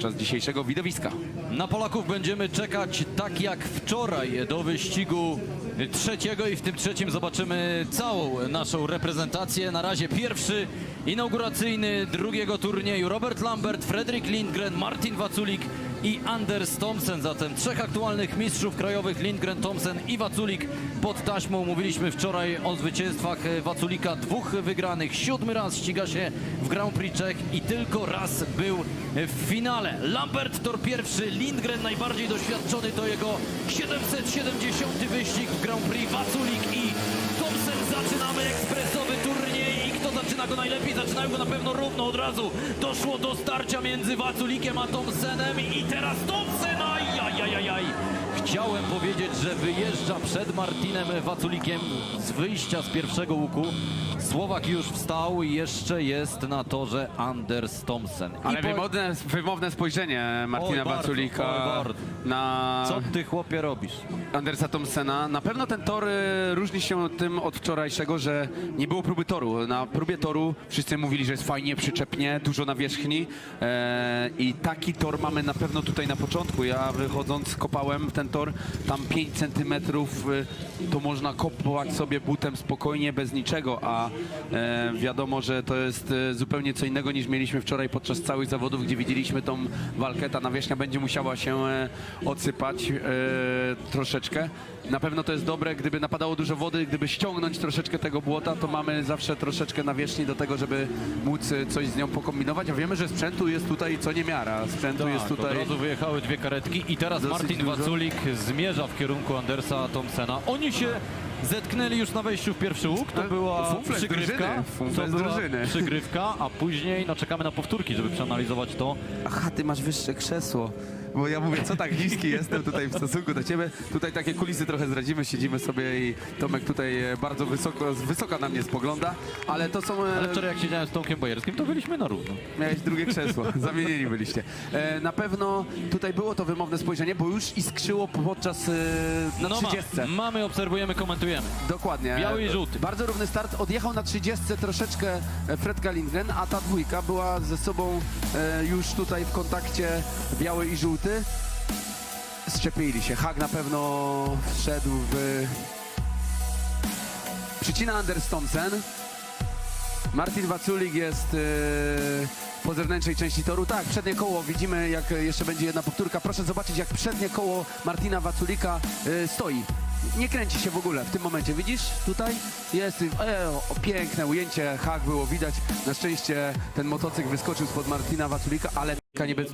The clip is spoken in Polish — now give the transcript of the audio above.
podczas dzisiejszego widowiska. Na Polaków będziemy czekać tak jak wczoraj do wyścigu trzeciego i w tym trzecim zobaczymy całą naszą reprezentację. Na razie pierwszy inauguracyjny drugiego turnieju Robert Lambert, Fredrik Lindgren, Martin Waculik i Anders Thompson. Zatem trzech aktualnych mistrzów krajowych Lindgren, Thompson i Waculik pod taśmą. Mówiliśmy wczoraj o zwycięstwach Waculika, dwóch wygranych. Siódmy raz ściga się w Grand Prix Czech i tylko raz był w finale. Lambert tor pierwszy, Lindgren najbardziej doświadczony to jego 770 wyścig w Grand Prix. Waculik i Thompson zaczynamy ekspresowy kto zaczyna go najlepiej? Zaczynają go na pewno równo od razu. Doszło do starcia między Waculikiem a Thompsonem i teraz Thompson, ajajajajaj. Chciałem powiedzieć, że wyjeżdża przed Martinem Waculikiem z wyjścia z pierwszego łuku. Słowak już wstał i jeszcze jest na torze Anders Thompson. I Ale po- wymowne, wymowne spojrzenie Martina Oj, bardzo, Waculika bardzo. na Co ty chłopie robisz? Andersa Thompsona. Na pewno ten tor y, różni się tym od wczorajszego, że nie było próby toru. Na próbie toru wszyscy mówili, że jest fajnie, przyczepnie, dużo nawierzchni e, i taki tor mamy na pewno tutaj na początku. Ja wychodząc kopałem ten tam 5 centymetrów y, to można kopać sobie butem spokojnie, bez niczego, a e, wiadomo, że to jest e, zupełnie co innego niż mieliśmy wczoraj podczas całych zawodów, gdzie widzieliśmy tą walkę. Ta nawierzchnia będzie musiała się e, odsypać e, troszeczkę. Na pewno to jest dobre, gdyby napadało dużo wody, gdyby ściągnąć troszeczkę tego błota, to mamy zawsze troszeczkę nawierzchni do tego, żeby móc e, coś z nią pokombinować, a wiemy, że sprzętu jest tutaj co niemiara. Sprzętu jest Tak, tutaj... Od razu wyjechały dwie karetki i teraz Martin. Waculik zmierza w kierunku Andersa Thompsona. Oni się zetknęli już na wejściu w pierwszy łuk, to Ale była fumfle z przygrywka, drużyny, to z była drużyny. przygrywka, a później no, czekamy na powtórki, żeby przeanalizować to. Aha, ty masz wyższe krzesło. Bo ja mówię, co tak niski jestem tutaj w stosunku do ciebie. Tutaj takie kulisy trochę zdradzimy, siedzimy sobie i Tomek tutaj e, bardzo wysoko, z wysoka na mnie spogląda, ale to są... e, Ale wczoraj jak siedziałem z Tomkiem Bojerskim, to byliśmy na równo. Miałeś drugie krzesło, zamienieni byliście. E, na pewno tutaj było to wymowne spojrzenie, bo już iskrzyło podczas e, na No ma, 30. mamy, obserwujemy, komentujemy. Dokładnie. Biały i żółty. Bardzo równy start. Odjechał na 30 troszeczkę e, Fredka Lindgren, a ta dwójka była ze sobą e, już tutaj w kontakcie biały i żółty. Szczepili się. Hag na pewno wszedł w... Przycina Anders Thompson. Martin Waculik jest e, po zewnętrznej części toru. Tak, przednie koło. Widzimy, jak jeszcze będzie jedna powtórka. Proszę zobaczyć, jak przednie koło Martina Waculika e, stoi. Nie kręci się w ogóle w tym momencie. Widzisz? Tutaj jest e, o, piękne ujęcie. Hak było widać. Na szczęście ten motocykl wyskoczył spod Martina Waculika, ale nie bez,